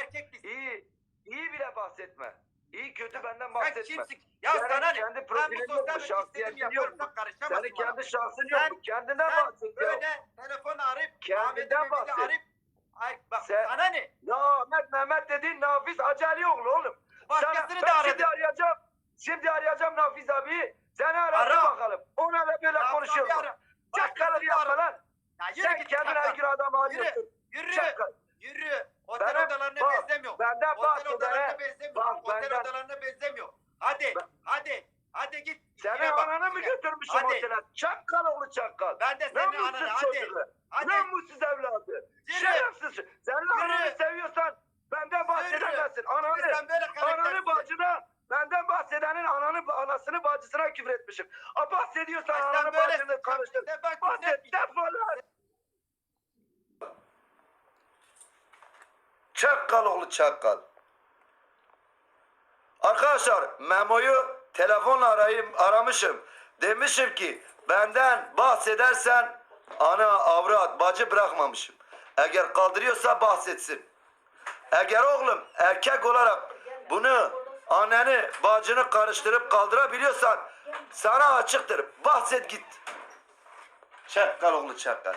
Erkek misin? İyi, iyi bile bahsetme. İyi kötü benden Sen bahsetme. kimsin? Ya Senin sana ne? kendi Ben bu sosyal medya Şahsiyetin istediğimi yok yapıyorum. Sen karışamazsın Senin kendi şahsın Sen- yok? Kendinden Sen bahset ya. böyle telefonu arayıp Kendinden bahset. arayıp Ay bak Sen- sana ne? Ya Ahmet Mehmet dediğin Nafiz Acalioğlu oğlum. Başkasını Sana- da aradım. Şimdi arayacağım. Şimdi arayacağım Nafiz abi. Seni aradım Ara. bakalım. Ona da böyle Ya ara. Çakkalı yapma lan. Ya yürü Sen git kendine göre adam arıyorsun. Yürü. Yürü. Benden Otel bahsedene. odalarına benzemiyor. Otel benden- odalarına benzemiyor. Hadi. Ben- Hadi. Hadi git. Senin İşine bak, ananı mı işine. götürmüşüm Hadi. otele? Çakkal oğlu çakkal. Ben de senin Namussuz ananı hadi. çocuğu. Hadi. Namussuz evladı. Yürü. Şerefsiz. Sen ananı Yürü. seviyorsan benden bahsedemezsin. Ananı, Sen böyle ananı karaktersin. bacına, benden bahsedenin ananı, anasını bacısına küfür etmişim. A bahsediyorsan sen ananı böyle bacını karıştır. sen bak Bahset, defol Çakkal oğlu çakkal. Arkadaşlar Memo'yu telefonla arayayım, aramışım. Demişim ki benden bahsedersen ana, avrat, bacı bırakmamışım. Eğer kaldırıyorsa bahsetsin. Eğer oğlum erkek olarak bunu anneni, bacını karıştırıp kaldırabiliyorsan sana açıktır. Bahset git. Çakkal oğlu çakkal.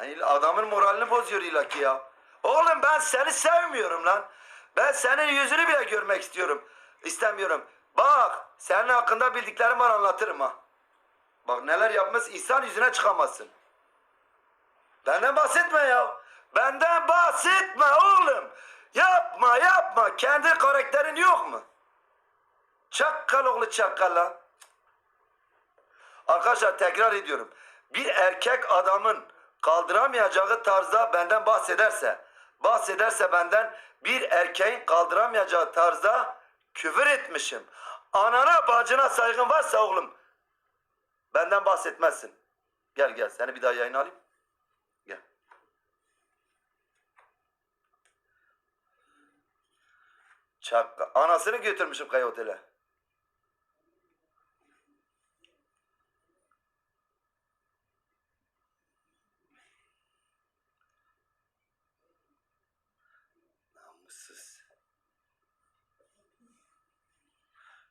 Yani adamın moralini bozuyor ilaki ya. Oğlum ben seni sevmiyorum lan. Ben senin yüzünü bile görmek istiyorum. İstemiyorum. Bak senin hakkında bildiklerim var anlatırım ha. Bak neler yapmış insan yüzüne çıkamazsın. Benden bahsetme ya. Benden bahsetme oğlum. Yapma yapma. Kendi karakterin yok mu? Çakkal oğlu çakkal lan. Arkadaşlar tekrar ediyorum. Bir erkek adamın kaldıramayacağı tarzda benden bahsederse, bahsederse benden bir erkeğin kaldıramayacağı tarzda küfür etmişim. Anana bacına saygın varsa oğlum benden bahsetmezsin. Gel gel seni bir daha yayına alayım. Gel. Çakka. Anasını götürmüşüm kaya otele. Namussuz.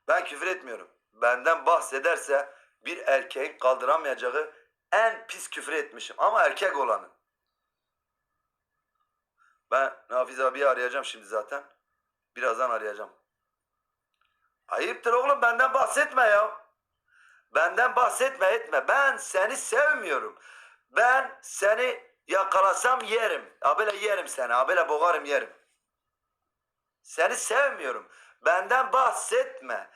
Ben küfür etmiyorum. Benden bahsederse bir erkeğin kaldıramayacağı en pis küfür etmişim. Ama erkek olanı. Ben Nafiz abiyi arayacağım şimdi zaten. Birazdan arayacağım. Ayıptır oğlum benden bahsetme ya. Benden bahsetme etme. Ben seni sevmiyorum. Ben seni yakalasam yerim. Abele yerim seni. Abele boğarım yerim. Seni sevmiyorum. Benden bahsetme.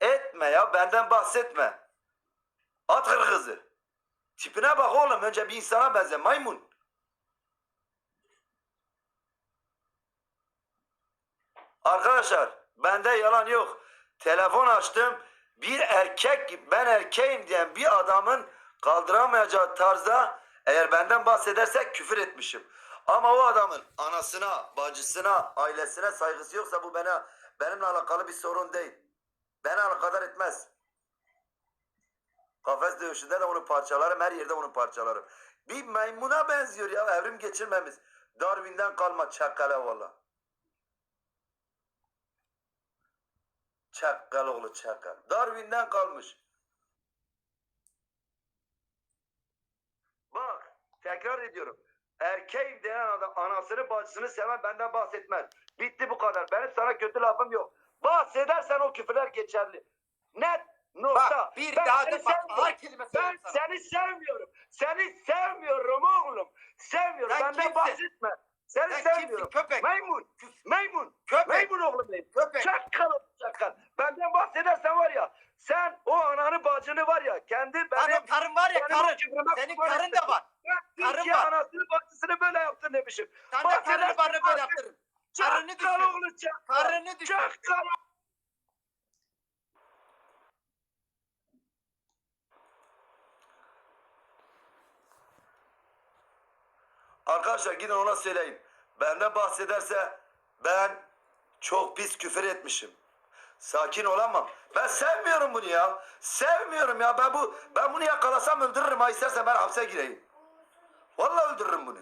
Etme ya benden bahsetme. At hırgızı. Tipine bak oğlum önce bir insana benze maymun. Arkadaşlar bende yalan yok. Telefon açtım. Bir erkek ben erkeğim diyen bir adamın kaldıramayacağı tarzda eğer benden bahsedersek küfür etmişim. Ama o adamın anasına, bacısına, ailesine saygısı yoksa bu bana benimle alakalı bir sorun değil. Beni alakadar etmez. Kafes dövüşünde de onu parçalarım, her yerde onu parçalarım. Bir maymuna benziyor ya evrim geçirmemiz. Darwin'den kalma çakala valla. Çakal oğlu çakal. Darwin'den kalmış. Bak tekrar ediyorum. Erkeğim denen adam anasını bacısını seven benden bahsetmez. Bitti bu kadar. Benim sana kötü lafım yok. Bahsedersen o küfürler geçerli. Net nokta. Bak bir Ben daha seni sevmiyorum. ağır kelime Ben sana. seni sevmiyorum. Seni sevmiyorum oğlum. Sevmiyorum. Sen Benden kimsin? bahsetme. Seni Sen kimsin sevmiyorum. köpek? Maymun. Maymun. Köpek. Maymun oğlum benim. Köpek. Çakal çakal. Benden bahsedersen var ya sen o ananı bacını var ya kendi benim o karın var ya karın. Senin karın da var. Karın var. anasını bacısını böyle yaptın demişim. Sen de karını bana böyle yaptırın. Karını düşün. oğlu çakal. Karını düşün. Çakal. Arkadaşlar gidin ona söyleyin. Benden bahsederse ben çok pis küfür etmişim. Sakin olamam. Ben sevmiyorum bunu ya. Sevmiyorum ya. Ben bu ben bunu yakalasam öldürürüm ha istersen ben hapse gireyim. Vallahi öldürürüm bunu.